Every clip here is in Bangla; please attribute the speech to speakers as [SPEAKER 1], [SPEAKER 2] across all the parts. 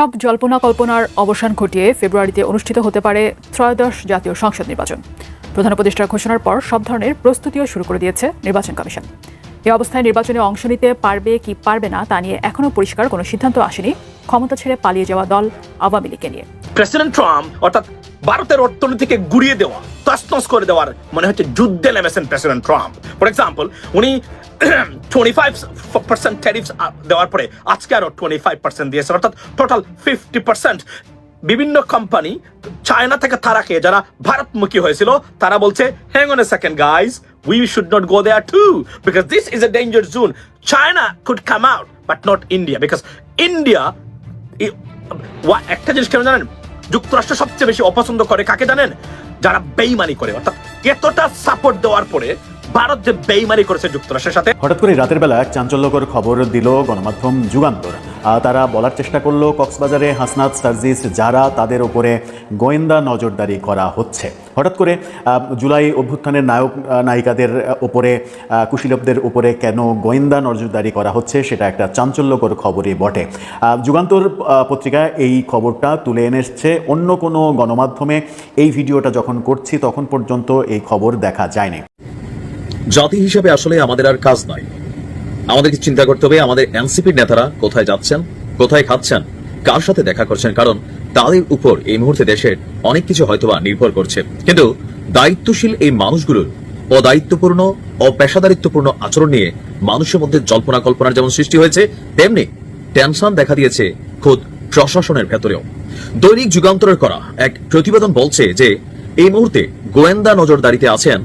[SPEAKER 1] সব জল্পনা কল্পনার অবসান ঘটিয়ে ফেব্রুয়ারিতে অনুষ্ঠিত হতে পারে ত্রয়োদশ জাতীয় সংসদ নির্বাচন। প্রধান উপদেষ্টার ঘোষণার পর সব ধরনের প্রস্তুতিও শুরু করে দিয়েছে নির্বাচন কমিশন। এ অবস্থায় নির্বাচনে অংশ নিতে পারবে কি পারবে না তা নিয়ে এখনও পরিষ্কার কোনো সিদ্ধান্ত আসেনি ক্ষমতা ছেড়ে পালিয়ে যাওয়া দল আওয়ামী লীগকে নিয়ে।
[SPEAKER 2] প্রেসিডেন্ট ট্রাম্প অর্থাৎ ভারতের অর্থনীতিকে গুড়িয়ে দেওয়া তসনস করে দেওয়ার মনে হচ্ছে যুদ্ধে নেমেছেন প্রেসিডেন্ট ট্রাম্প। ফর এক্সাম্পল উনি টোয়েন্টি ফাইভ পার্সেন্ট ট্যারিফস দেওয়ার পরে আজকে আরও টোয়েন্টি ফাইভ পার্সেন্ট দিয়েছে। অর্থাৎ টোটাল ফিফটি পার্সেন্ট বিভিন্ন কোম্পানি চায়না থেকে তারাকে যারা ভারতমুখী হয়েছিল, তারা বলছে hang on a second guys we should not go there too because this is a danger zone China could come out but not India because India একটা জিনিস কেন জানেন? যুক্তরাষ্ট্র সবচেয়ে বেশি অপছন্দ করে কাকে জানেন? যারা বেইমানি করে। অর্থাৎ এতটা সাপোর্ট দেওয়ার পরে ভারত যে বেইমানি করেছে যুক্তরাষ্ট্রের সাথে।
[SPEAKER 3] হঠাৎ করে রাতের বেলা এক চাঞ্চল্যকর খবর দিল গণমাধ্যম যুগান্তর। তারা বলার চেষ্টা করল কক্সবাজারে হাসনাত সার্জিস যারা তাদের উপরে গোয়েন্দা নজরদারি করা হচ্ছে। হঠাৎ করে জুলাই অভ্যুত্থানের নায়ক নায়িকাদের আহ, কুশীলবদের উপরে কেন গোয়েন্দা নজরদারি করা হচ্ছে সেটা একটা চাঞ্চল্যকর খবরই বটে। যুগান্তর পত্রিকা এই খবরটা তুলে এনেছে। অন্য কোনো গণমাধ্যমে এই ভিডিওটা যখন করছি তখন পর্যন্ত এই খবর দেখা যায়নি।
[SPEAKER 4] জাতি হিসেবে আসলে আমাদের আর কাজ নাই আমাদেরকে চিন্তা করতে হবে আমাদের এনসিপির নেতারা কোথায় যাচ্ছেন, কোথায় খাচ্ছেন, কার সাথে দেখা করছেন, কারণ তাদের উপর এই মুহূর্তে দেশের অনেক কিছু হয়তোবা নির্ভর করছে। কিন্তু দায়িত্বশীল এই মানুষগুলোর অদায়িত্বপূর্ণ, অপেশাদারিত্বপূর্ণ আচরণ নিয়ে মানুষের মধ্যে জল্পনা কল্পনার যেমন সৃষ্টি হয়েছে, তেমনি টেনশন দেখা দিয়েছে খোদ প্রশাসনের ভেতরেও। দৈনিক যুগান্তরের করা এক প্রতিবেদন বলছে যে, এই মুহূর্তে গোয়েন্দা নজরদারিতে আছেন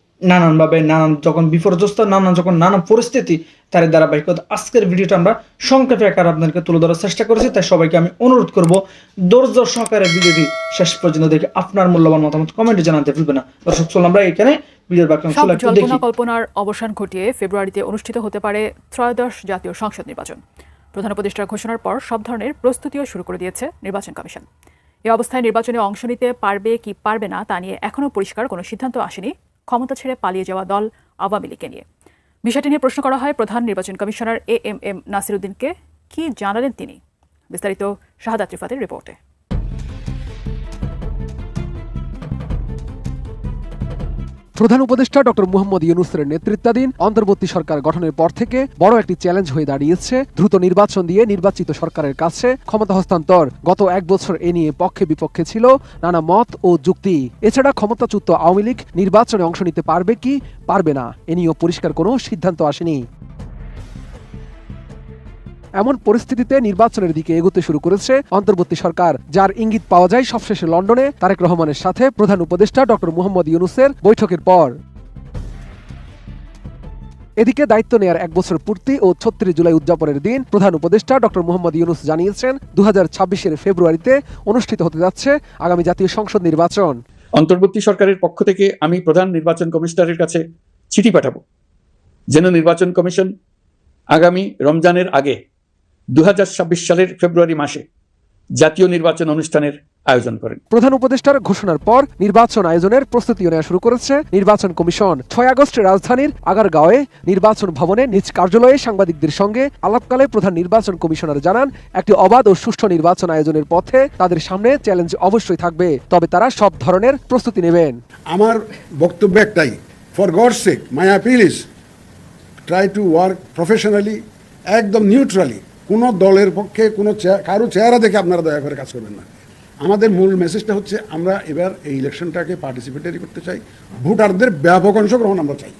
[SPEAKER 5] নানানভাবে নানান যখন বিপর্যস্ত নানান যখন নানান পরিস্থিতি তার ধারাবাহিকতা আজকের ভিডিওটা আমরা সংক্ষেপে আকার আপনাদেরকে তুলে ধরার চেষ্টা করেছি তাই সবাইকে আমি অনুরোধ করব ধৈর্য সহকারে ভিডিওটি শেষ পর্যন্ত দেখে আপনার মূল্যবান মতামত কমেন্টে জানাতে ভুলবেন না। দর্শক চলুন আমরা এখানে ভিডিওর বাকি
[SPEAKER 1] কল্পনার অবসান ঘটিয়ে ফেব্রুয়ারিতে অনুষ্ঠিত হতে পারে ত্রয়োদশ জাতীয় সংসদ নির্বাচন। প্রধান উপদেষ্টার ঘোষণার পর সব ধরনের প্রস্তুতিও শুরু করে দিয়েছে নির্বাচন কমিশন। এ অবস্থায় নির্বাচনে অংশ নিতে পারবে কি পারবে না তা নিয়ে এখনও পরিষ্কার কোনো সিদ্ধান্ত আসেনি ক্ষমতা ছেড়ে পালিয়ে যাওয়া দল আওয়ামী লীগকে নিয়ে। বিষয়টি নিয়ে প্রশ্ন করা হয় প্রধান নির্বাচন কমিশনার এ এম এম নাসিরুদ্দিনকে। কি জানালেন তিনি? বিস্তারিত শাহাদ রিপোর্টে।
[SPEAKER 6] প্রধান উপদেষ্টা ডক্টর মুহম্মদ ইউনুসের নেতৃত্বাধীন অন্তর্বর্তী সরকার গঠনের পর থেকে বড় একটি চ্যালেঞ্জ হয়ে দাঁড়িয়েছে। দ্রুত নির্বাচন দিয়ে নির্বাচিত সরকারের কাছে ক্ষমতা হস্তান্তর। গত এক বছর এ নিয়ে পক্ষে বিপক্ষে ছিল নানা মত ও যুক্তি। এছাড়া ক্ষমতাচ্যুত আওয়ামী লীগ নির্বাচনে অংশ নিতে পারবে কি পারবে না, এ নিয়েও পরিষ্কার কোনো সিদ্ধান্ত আসেনি। এমন পরিস্থিতিতে নির্বাচনের দিকে এগোতে শুরু করেছে অন্তর্বর্তী সরকার, যার ইঙ্গিত পাওয়া যায় সবশেষে লন্ডনে তারেক রহমানের সাথে প্রধান উপদেষ্টা ডক্টর মুহম্মদ ইউনুসের বৈঠকের পর। এদিকে দায়িত্ব নেয়ার এক বছর পূর্তি ও ছত্রিশ জুলাই উদযাপনের দিন প্রধান উপদেষ্টা ডক্টর মোহাম্মদ ইউনুস জানিয়েছেন দু হাজার ফেব্রুয়ারিতে অনুষ্ঠিত হতে যাচ্ছে আগামী জাতীয় সংসদ নির্বাচন।
[SPEAKER 7] অন্তর্বর্তী সরকারের পক্ষ থেকে আমি প্রধান নির্বাচন কমিশনারের কাছে চিঠি পাঠাবো। যেন নির্বাচন কমিশন আগামী রমজানের আগে দু সালের ফেব্রুয়ারি মাসে জাতীয় নির্বাচন অনুষ্ঠানের আয়োজন করেন।
[SPEAKER 6] প্রধান উপদেষ্টার ঘোষণার পর নির্বাচন আয়োজনের প্রস্তুতিও নেওয়া শুরু করেছে নির্বাচন কমিশন। ছয় আগস্ট রাজধানীর আগারগাঁওয়ে নির্বাচন ভবনে নিজ কার্যালয়ে সাংবাদিকদের সঙ্গে আলাপকালে প্রধান নির্বাচন কমিশনার জানান একটি অবাধ ও সুষ্ঠু নির্বাচন আয়োজনের পথে তাদের সামনে চ্যালেঞ্জ অবশ্যই থাকবে তবে তারা সব ধরনের প্রস্তুতি নেবেন।
[SPEAKER 8] আমার বক্তব্য একটাই for God sake my appeal is try to work professionally একদম নিউট্রালি কোনো দলের পক্ষে কোনো কারও চেহারা দেখে আপনারা দয়া করে কাজ করবেন না। আমাদের মূল মেসেজটা হচ্ছে আমরা এবার এই ইলেকশনটাকে পার্টিসিপেটারি করতে চাই। ভোটারদের ব্যাপক অংশগ্রহণ আমরা চাই।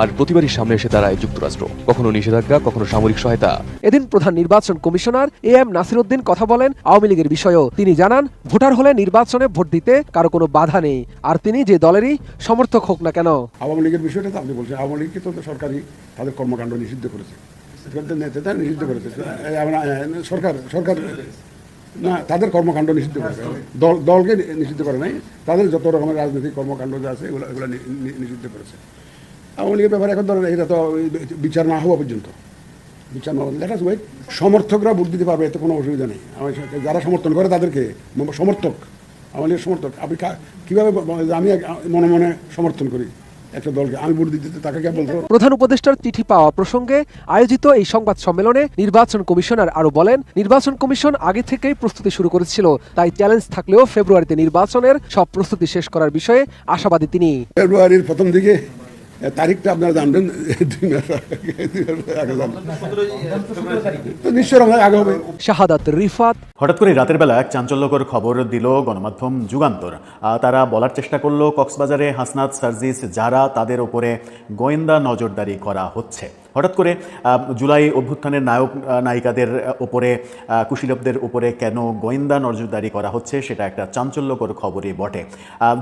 [SPEAKER 9] আর প্রতিবারই সামনে এসে দাঁড়ায় যুক্তরাষ্ট্র। কখনো নিষেধাজ্ঞা কখনো সামরিক সহায়তা।
[SPEAKER 6] এদিন প্রধান নির্বাচন কমিশনার এ এম নাসিরুদ্দিন কথা বলেন। আওয়ামী লীগের বিষয়েও তিনি জানান ভোটার হলে নির্বাচনে ভোট দিতে কারও কোনো বাধা নেই। আর তিনি যে দলেরই সমর্থক হোক না কেন।
[SPEAKER 8] আওয়ামী লীগের বিষয়টা তো আপনি বলছেন। আওয়ামী লীগকে তো সরকারি তাদের কর্মকাণ্ড নিষিদ্ধ করেছে। সরকার নেতা নিষিদ্ধ করেছে। সরকার সরকার, না, তাদের কর্মকাণ্ড নিষিদ্ধ করেছে। দল, দলকে নিষিদ্ধ করে নাই, তাদের যত রকমের রাজনৈতিক কর্মকাণ্ড যা আছে, এগুলো এগুলো নিষিদ্ধ করেছে। আওয়ামী লীগের ব্যাপারে এখন ধরেন, এটা তো বিচার না হওয়া পর্যন্ত। বিচার না হওয়া দেখা ওয়েট সমর্থকরা ভোট দিতে পারবে, এতে কোনো অসুবিধা নেই। আমার যারা সমর্থন করে তাদেরকে সমর্থক, আওয়ামী লীগের সমর্থক, আপনি কীভাবে আমি মনে মনে সমর্থন করি। একটা দলকে আমি ভোট দিতে তাকে কে বলতো
[SPEAKER 6] প্রধান উপদেষ্টার চিঠি পাওয়া প্রসঙ্গে আয়োজিত এই সংবাদ সম্মেলনে নির্বাচন কমিশনার আরও বলেন নির্বাচন কমিশন আগে থেকেই প্রস্তুতি শুরু করেছিল তাই চ্যালেঞ্জ থাকলেও ফেব্রুয়ারিতে নির্বাচনের সব প্রস্তুতি শেষ করার বিষয়ে আশাবাদী তিনি।
[SPEAKER 8] ফেব্রুয়ারির প্রথম দিকে তারিখটা আপনারা জানবেন দুই মাস আগে দুই মাস আগে জানবেন। তো নিশ্চয় আগে হবে।
[SPEAKER 6] শাহাদাত রিফাত।
[SPEAKER 3] হঠাৎ করে রাতের বেলা এক চাঞ্চল্যকর খবর দিল গণমাধ্যম যুগান্তর। আহ, তারা বলার চেষ্টা করল কক্সবাজারে হাসনাত সার্জিস যারা তাদের ওপরে গোয়েন্দা নজরদারি করা হচ্ছে। হঠাৎ করে জুলাই অভ্যুত্থানের নায়ক নায়িকাদের ওপরে কুশীলবদের উপরে কেন গোয়েন্দা নজরদারি করা হচ্ছে সেটা একটা চাঞ্চল্যকর খবরই বটে।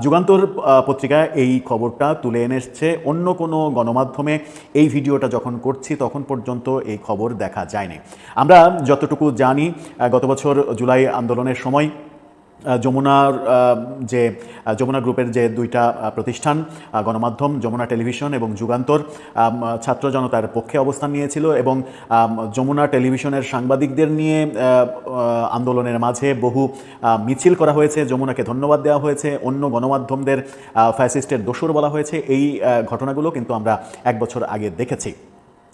[SPEAKER 3] যুগান্তর পত্রিকা এই খবরটা তুলে এনেছে অন্য কোনো গণমাধ্যমে। এই ভিডিওটা যখন করছি তখন পর্যন্ত এই খবর দেখা যায়নি। আমরা যতটুকু জানি গত বছর জুলাই আন্দোলনের সময় যমুনার যে যমুনা গ্রুপের যে দুইটা প্রতিষ্ঠান গণমাধ্যম, যমুনা টেলিভিশন এবং যুগান্তর ছাত্র জনতার পক্ষে অবস্থান নিয়েছিল এবং যমুনা টেলিভিশনের সাংবাদিকদের নিয়ে আন্দোলনের মাঝে বহু মিছিল করা হয়েছে, যমুনাকে ধন্যবাদ দেওয়া হয়েছে, অন্য গণমাধ্যমদের ফ্যাসিস্টের দোসর বলা হয়েছে, এই ঘটনাগুলো কিন্তু আমরা এক বছর আগে দেখেছি।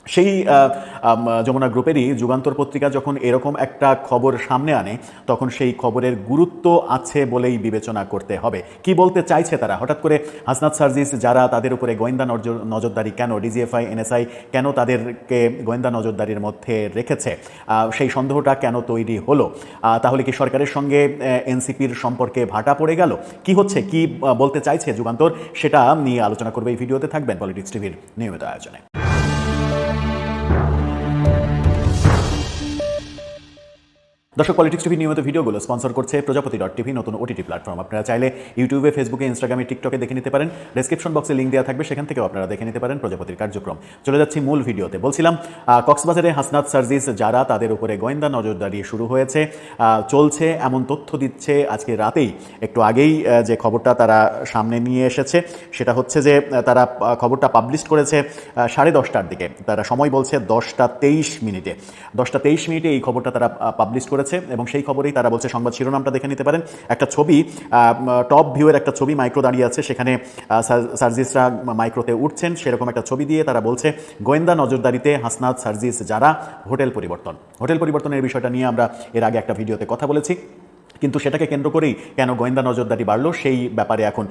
[SPEAKER 3] সেই যমুনা গ্রুপেরই যুগান্তর পত্রিকা যখন এরকম একটা খবর সামনে আনে, তখন সেই খবরের গুরুত্ব আছে বলেই বিবেচনা করতে হবে। কি বলতে চাইছে তারা? হঠাৎ করে হাসনাত সার্জিস, যারা তাদের উপরে গোয়েন্দা নজর, নজরদারি কেন, ডিজিএফআই, এনএসআই, কেন তাদেরকে গোয়েন্দা নজরদারির মধ্যে রেখেছে? সেই সন্দেহটা কেন তৈরি হলো? তাহলে কি সরকারের সঙ্গে এনসিপির সম্পর্কে ভাটা পড়ে গেল? কি হচ্ছে? কি বলতে চাইছে যুগান্তর? সেটা নিয়ে আলোচনা করবে এই ভিডিওতে থাকবেন পলিটিক্স টিভির নিয়মিত আয়োজনে। দর্শক পলিটিক্স টিভি নিয়মিত ভিডিওগুলো স্পন্সর করছে প্রজাপতি ডট টিভি নতুন ওটিটি প্ল্যাটফর্ম আপনারা চাইলে ইউটিউবে ফেসবুকে ইনস্টাগ্রামে টিকটকে দেখে নিতে পারেন। ডেসক্রিপশন বক্সে লিঙ্ক দেওয়া থাকবে, সেখান থেকেও আপনারা দেখে নিতে পারেন প্রজাপতির কার্যক্রম। চলে যাচ্ছি মূল ভিডিওতে। বলছিলাম কক্সবাজারে হাসনাত সার্জিস যারা তাদের উপরে গোয়েন্দা নজরদারি শুরু হয়েছে চলছে, এমন তথ্য দিচ্ছে আজকে রাতেই। একটু আগেই যে খবরটা তারা সামনে নিয়ে এসেছে, সেটা হচ্ছে যে তারা খবরটা পাবলিশ করেছে সাড়ে দশটার দিকে। তারা সময় বলছে দশটা তেইশ মিনিটে। দশটা তেইশ মিনিটে এই খবরটা তারা পাবলিশ করেছে এবং সেই খবরেই তারা বলছে, সংবাদ শিরোনামটা দেখে নিতে পারেন। একটা ছবি টপ ভিউয়ের একটা ছবি মাইক্রো দাঁড়িয়ে আছে, সেখানে সার্জিসরা মাইক্রোতে উঠছেন। সেরকম একটা ছবি দিয়ে তারা বলছে, গোয়েন্দা নজরদারিতে হাসনাত, সার্জিস যারা, হোটেল পরিবর্তন। হোটেল পরিবর্তনের বিষয়টা নিয়ে আমরা এর আগে একটা ভিডিওতে কথা বলেছি। কিন্তু সেটাকে কেন্দ্র করেই কেন গোয়েন্দা নজরদারি বাড়লো সেই ব্যাপারে এখন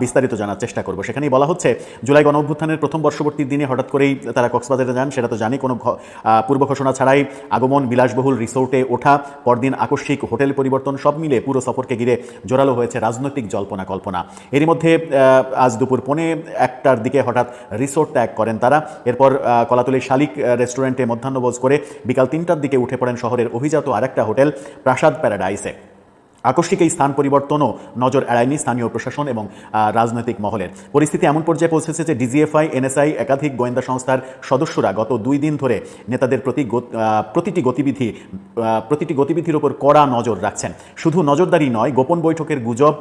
[SPEAKER 3] বিস্তারিত জানার চেষ্টা করব। সেখানেই বলা হচ্ছে, জুলাই গণ অভ্যুত্থানের প্রথম বর্ষবর্তীর দিনে হঠাৎ করেই তারা কক্সবাজারে যান, সেটা তো জানি, কোনো পূর্ব ঘোষণা ছাড়াই আগমন বিলাসবহুল রিসোর্টে ওঠা, পরদিন আকস্মিক হোটেল পরিবর্তন, সব মিলে পুরো সফরকে ঘিরে জোরালো হয়েছে রাজনৈতিক জল্পনা কল্পনা। এরই মধ্যে আজ দুপুর পৌনে একটার দিকে হঠাৎ রিসোর্ট ত্যাগ করেন তারা। এরপর কলাতলি শালিক রেস্টুরেন্টে মধ্যাহ্নভোজ করে বিকাল তিনটার দিকে উঠে পড়েন শহরের অভিজাত আরেকটা হোটেল, প্রাসাদ প্যারাডাইসে। আকস্মিক এই স্থান পরিবর্তনও নজর এড়ায়নি স্থানীয় প্রশাসন এবং রাজনৈতিক মহলের। পরিস্থিতি এমন পর্যায়ে পৌঁছেছে যে ডিজিএফআই, এনএসআই, একাধিক গোয়েন্দা সংস্থার সদস্যরা গত দুই দিন ধরে নেতাদের প্রতি প্রতিটি গতিবিধি প্রতিটি গতিবিধির ওপর কড়া নজর রাখছেন। শুধু নজরদারি নয়, গোপন বৈঠকের গুজব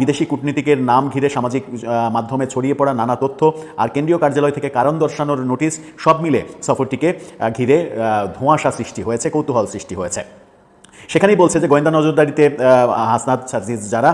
[SPEAKER 3] বিদেশি কূটনীতিকের নাম ঘিরে সামাজিক মাধ্যমে ছড়িয়ে পড়া নানা তথ্য আর কেন্দ্রীয় কার্যালয় থেকে কারণ দর্শানোর নোটিশ সব মিলে সফরটিকে ঘিরে ধোঁয়াশা সৃষ্টি হয়েছে, কৌতূহল সৃষ্টি হয়েছে। সেখানেই বলছে যে গোয়েন্দা নজরদারিতে আহ, হাসনাত সার্জিস যারা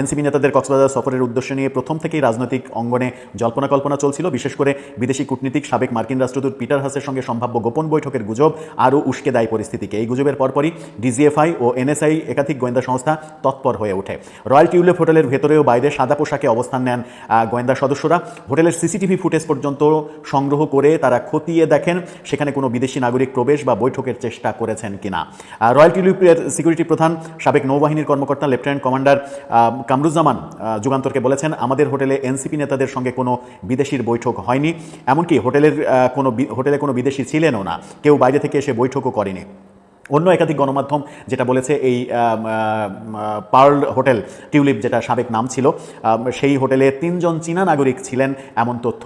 [SPEAKER 3] এনসিপি নেতাদের কক্সবাজার সফরের উদ্দেশ্য নিয়ে প্রথম থেকেই রাজনৈতিক অঙ্গনে জল্পনা কল্পনা চলছিল। বিশেষ করে বিদেশি কূটনীতিক সাবেক মার্কিন রাষ্ট্রদূত পিটার হাসের সঙ্গে সম্ভাব্য গোপন বৈঠকের গুজব আরও উস্কে দেয় পরিস্থিতিকে। এই গুজবের পরপরই ডিজিএফআই ও এনএসআই একাধিক গোয়েন্দা সংস্থা তৎপর হয়ে ওঠে। রয়্যাল টিউলিপ হোটেলের ভেতরেও বাইরে সাদা পোশাকে অবস্থান নেন গোয়েন্দা সদস্যরা। হোটেলের সিসিটিভি ফুটেজ পর্যন্ত সংগ্রহ করে তারা খতিয়ে দেখেন সেখানে কোনো বিদেশি নাগরিক প্রবেশ বা বৈঠকের চেষ্টা করেছেন কিনা। রয়্যাল টিউলিপের সিকিউরিটি প্রধান সাবেক নৌবাহিনীর কর্মকর্তা, লেফটেন্যান্ট কমান্ডার কামরুজ্জামান যুগান্তরকে বলেছেন, আমাদের হোটেলে এনসিপি নেতাদের সঙ্গে কোনো বিদেশির বৈঠক হয়নি। এমনকি হোটেলের কোনো হোটেলে কোনো বিদেশি ছিলেনও না। কেউ বাইরে থেকে এসে বৈঠকও করেনি। অন্য একাধিক গণমাধ্যম যেটা বলেছে, এই পার্ল হোটেল, টিউলিপ যেটা সাবেক নাম ছিল সেই হোটেলে তিনজন চীনা নাগরিক ছিলেন এমন তথ্য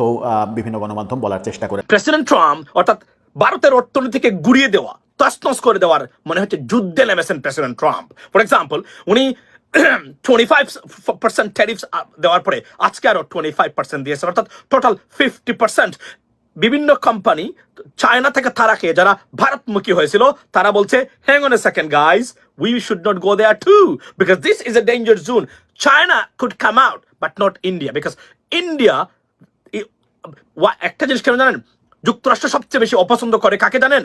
[SPEAKER 3] বিভিন্ন গণমাধ্যম বলার চেষ্টা করে।
[SPEAKER 2] প্রেসিডেন্ট ট্রাম্প অর্থাৎ ভারতের অর্থনীতিকে গুড়িয়ে দেওয়া তসনস করে দেওয়ার মনে হচ্ছে যুদ্ধে নেমেছেন প্রেসিডেন্ট ট্রাম্প। ফর এক্সাম্পল উনি টোয়েন্টি ফাইভ পার্সেন্ট ট্যারিফস দেওয়ার পরে আজকে আরও টোয়েন্টি ফাইভ পার্সেন্ট দিয়েছে অর্থাৎ টোটাল ফিফটি পার্সেন্ট বিভিন্ন কোম্পানি চায়না থেকে তারা খেয়ে যারা ভারতমুখী হয়েছিল, তারা বলছে hang on a second guys we should not go there too because this is a danger zone China could come out but not India because India একটা জিনিস কেন জানেন? যুক্তরাষ্ট্র সবচেয়ে বেশি অপছন্দ করে কাকে জানেন?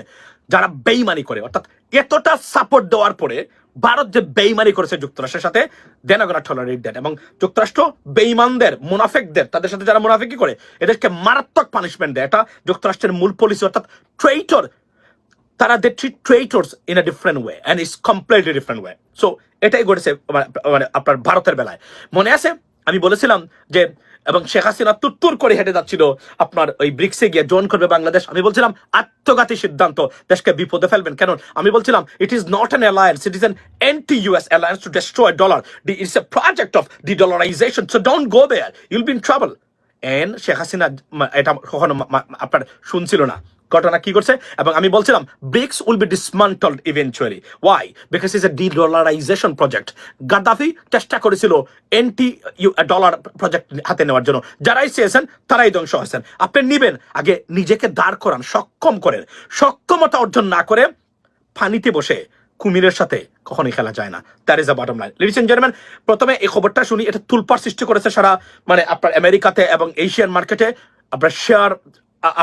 [SPEAKER 2] যারা বেইমানি করে। অর্থাৎ এতটা সাপোর্ট দেওয়ার পরে ভারত যে বেইমানি করেছে যুক্তরাষ্ট্রের সাথে দেন গোনা টলারেট দেন এবং যুক্তরাষ্ট্র বেইমানদের, মুনাফেকদের, তাদের সাথে যারা মুনাফেকি করে, এদেরকে মারাত্মক পানিশমেন্ট দেয়। এটা যুক্তরাষ্ট্রের মূল পলিসি অর্থাৎ ট্রেইটর তারা they treat traitors in a different way and is completely different way so এটাই ঘটেছে, মানে- মানে আপনার ভারতের বেলায়। মনে আছে? আমি বলেছিলাম যে এবং শেখ হাসিনা তুত্তুর করে হেঁটে যাচ্ছিল আপনার ওই ব্রিক্সে গিয়ে। জয়েন করবে বাংলাদেশ। আমি বলছিলাম, আত্মঘাতী সিদ্ধান্ত। দেশকে বিপদে ফেলবেন কেন? আমি বলছিলাম it is not an alliance it is an anti US alliance to destroy dollar de it's a project of de dollarization so don't go there you'll been travel an Sheikh Hasina, এটা কখনো আপনার শুনছিল না। ঘটনা কি করছে এবং আমি বলছিলাম, BRICS will be dismantled eventually why because is a dedollarization project Gaddafi চেষ্টা করেছিল এন্টি ডলার প্রজেক্ট হাতে নেওয়ার জন্য। যারাই চেয়েছেন, তারাই ধ্বংস হয়েছেন। আপনি নিবেন, আগে নিজেকে দাঁড় করান, সক্ষম করেন। সক্ষমতা অর্জন না করে পানিতে বসে কুমিরের সাথে কখনোই খেলা যায় না। That is the bottom line ladies and gentleman প্রথমে এই খবরটা শুনি। এটা তুলপার সৃষ্টি করেছে সারা মানে আপনার আমেরিকাতে এবং এশিয়ান মার্কেটে আপনার শেয়ার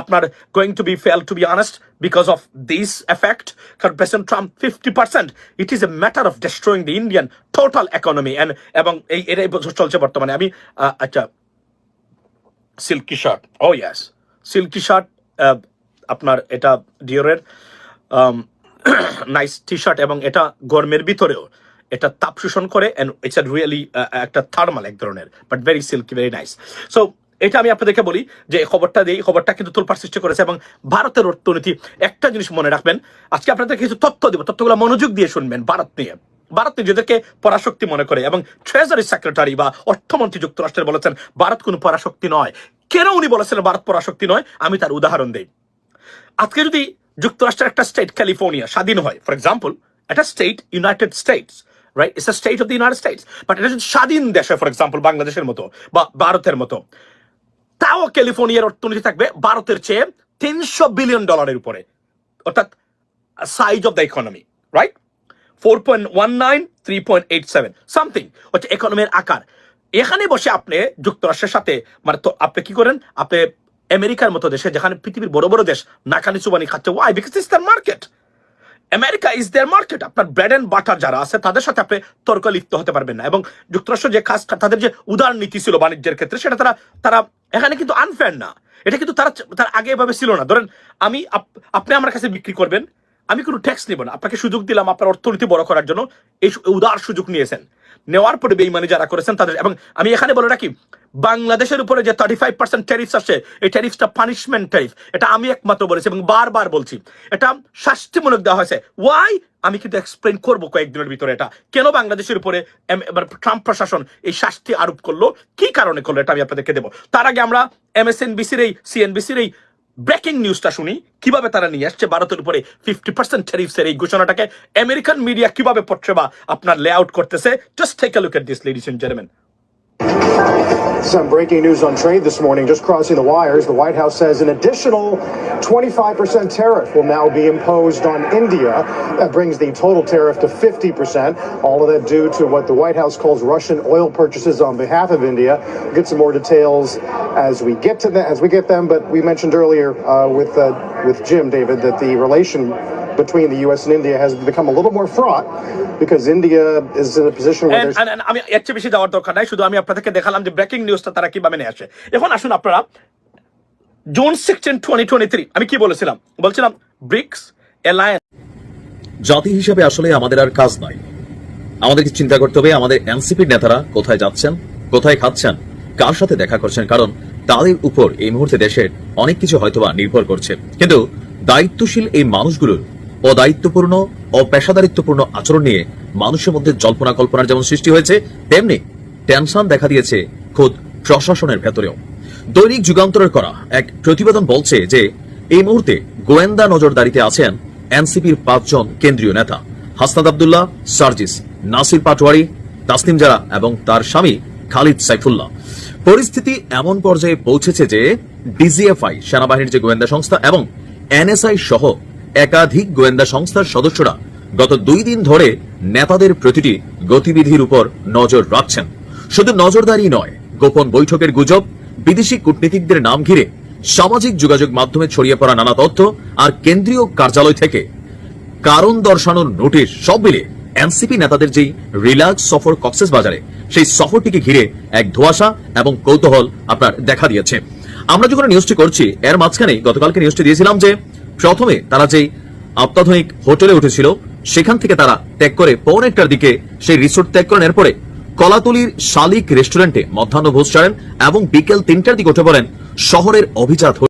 [SPEAKER 2] আপনার going to be fail to be honest because of this effect কারণ president Trump fifty percent it is a matter of destroying the Indian total economy and এবং এই, এটাই চলছে বর্তমানে। আমি আচ্ছা silky shirt oh yes silky shirt আপনার এটা ডিওরের নাইস টি শার্ট এবং এটা গরমের ভিতরেও। এটা তাপ শোষণ করে এন্ড ইটস আ রিয়েলি একটা থার্মাল এক ধরনের but very silky very nice so এটা আমি আপনাদেরকে বলি যে খবরটা দিই খবরটা কিন্তু তোলপার সৃষ্টি করেছে এবং ভারতের অর্থনীতি একটা জিনিস মনে রাখবেন, আজকে আপনাদের কিছু তথ্য দিব, তথ্যগুলো মনোযোগ দিয়ে শুনবেন ভারত নিয়ে। ভারত নিজেদেরকে পরাশক্তি মনে করে এবং ট্রেজারি সেক্রেটারি বা অর্থমন্ত্রী যুক্তরাষ্ট্রের বলেছেন, ভারত কোনো পরাশক্তি নয়। কেন উনি বলেছিলেন ভারত পরাশক্তি নয়? আমি তার উদাহরণ দিই। আজকে যদি যুক্তরাষ্ট্রের একটা স্টেট ক্যালিফোর্নিয়া স্বাধীন হয় ফর এক্সাম্পল একটা state United States right it's state of the United States but এটা যদি স্বাধীন দেশ হয় ফর এক্সাম্পল বাংলাদেশের মতো বা ভারতের মতো তাও ক্যালিফোর্নিয়ার অর্থনীতি থাকবে ভারতের চেয়ে তিনশো বিলিয়ন ডলারের উপরে। অর্থাৎ size of the economy right four point one nine three point eight seven something হচ্ছে ইকোনমির আকার। এখানে বসে আপনি যুক্তরাষ্ট্রের সাথে মানে তো আপনি কি করেন? আপনি আমেরিকার মতো দেশে, যেখানে পৃথিবীর বড় বড় দেশ, নাকানি চুবানি খাচ্ছে। Why because is the market America is their market আপনার ব্রেড অ্যান্ড বাটার যারা আছে, তাদের সাথে আপনি তর্ক লিপ্ত হতে পারবেন না। এবং যুক্তরাষ্ট্র যে কাজ, তাদের যে উদার নীতি ছিল বাণিজ্যের ক্ষেত্রে, সেটা তারা তারা এখানে কিন্তু আনফেয়ার না। এটা কিন্তু তারা, তার আগে এভাবে ছিল না। ধরেন আমি আপনি আমার কাছে বিক্রি করবেন আমি কোনো ট্যাক্স নিব না। আপনাকে সুযোগ দিলাম আপনার অর্থনীতি বড় করার জন্য। এই উদার সুযোগ নিয়েছেন। নেওয়ার পরে বেইমানি যারা করেছেন তাদের এবং আমি এখানে বলে রাখি, বাংলাদেশের উপরে যে থার্টি ফাইভ পার্সেন্ট ট্যারিফস আসছে এই ট্যারিফসটা পানিশমেন্ট ট্যারিফ এটা আমি একমাত্র বলেছি এবং বারবার বলছি। এটা শাস্তিমূলক দেওয়া হয়েছে। ওয়াই আমি কিন্তু এক্সপ্লেন করব কয়েকদিনের ভিতরে এটা। কেন বাংলাদেশের উপরে ট্রাম্প প্রশাসন এই শাস্তি আরোপ করল? কি কারণে করল? এটা আমি আপনাদেরকে দেবো। তার আগে আমরা এমএসএনবিসির এই সিএনবিসির এই ব্রেকিং নিউজটা শুনি, কীভাবে তারা নিয়ে আসছে ভারতের উপরে ফিফটি পার্সেন্ট ট্যারিফসের এই ঘোষণাটাকে? আমেরিকান মিডিয়া কীভাবে পড়ছে বা আপনার লে আউট করতেছে? জাস্ট টেক লুকের look at this ladies and gentleman
[SPEAKER 10] Some breaking news on trade this morning, just crossing the wires. The White House says an additional 25% tariff will now be imposed on India. That brings the total tariff to 50%. All of that due to what the White House calls Russian oil purchases on behalf of India. We'll get some more details as we get to that, as we get them. But we mentioned earlier uh, with uh, with Jim David that the relation between the U.S. and India has become a little more fraught because India is in a position where
[SPEAKER 2] And-
[SPEAKER 10] there's
[SPEAKER 2] and- and আমি এর চেয়ে বেশি যাওয়ার দরকার নাই। শুধু আমি আপনাদেরকে দেখালাম যে ব্রেকিং নিউজটা তারা কীভাবে নিয়ে আসে। এখন আসুন আপনারা June sixteen twenty twenty three আমি কি বলেছিলাম? বলছিলাম ব্রিক্স অ্যালায়েন্স
[SPEAKER 4] জাতি হিসেবে আসলে আমাদের আর কাজ নাই। আমাদেরকে চিন্তা করতে হবে আমাদের এনসিপির নেতারা কোথায় যাচ্ছেন কোথায় খাচ্ছেন কার সাথে দেখা করছেন কারণ তাদের উপর এই মুহূর্তে দেশের অনেক কিছু হয়তোবা নির্ভর করছে। কিন্তু দায়িত্বশীল এই মানুষগুলোর অদায়িত্বপূর্ণ অপেশাদারিত্বপূর্ণ আচরণ নিয়ে মানুষের মধ্যে জল্পনা কল্পনার যেমন সৃষ্টি হয়েছে, তেমনি টেনশন দেখা দিয়েছে খোদ প্রশাসনের ভেতরেও। দৈনিক যুগান্তরের করা এক প্রতিবেদন বলছে যে, এই মুহূর্তে গোয়েন্দা নজরদারিতে আছেন এনসিপির পাঁচজন কেন্দ্রীয় নেতা। হাসনাদ আবদুল্লাহ, সার্জিস, নাসির পাটোয়ারি, তাসনিম জারা এবং তার স্বামী খালিদ সাইফুল্লাহ। পরিস্থিতি এমন পর্যায়ে পৌঁছেছে যে, ডিজিএফআই, সেনাবাহিনীর যে গোয়েন্দা সংস্থা এবং এনএসআই সহ একাধিক গোয়েন্দা সংস্থার সদস্যরা গত দুই দিন ধরে নেতাদের প্রতিটি গতিবিধির উপর নজর রাখছেন। শুধু নজরদারি নয়, গোপন বৈঠকের গুজব, বিদেশি কূটনীতিকদের নাম ঘিরে সামাজিক যোগাযোগ মাধ্যমে ছড়িয়ে পড়া নানা তথ্য আর কেন্দ্রীয় কার্যালয় থেকে কারণ দর্শানোর নোটিশ সব মিলে এনসিপি নেতাদের যেই রিল্যাক্স সফর কক্সেস বাজারে, সেই সফরটিকে ঘিরে এক ধোয়াশা এবং কৌতূহল আপনার দেখা দিয়েছে। আমরা যখন নিউজটি করছি, এর মাঝখানে গতকালকে নিউজটি দিয়েছিলাম যে প্রথমে তারা যেই অত্যাধুনিক হোটেলে উঠেছিল, সেখান থেকে তারা ত্যাগ করে পৌনে একটার দিকে সেই রিসোর্ট ত্যাগ করেন এরপরে কলাতলির শালিক রেস্টুরেন্টে মধ্যাহ্ন ভোজ ছাড়েন এবং বিকেল তিনটার দিকে উঠে পড়েন শহরের অভিজাত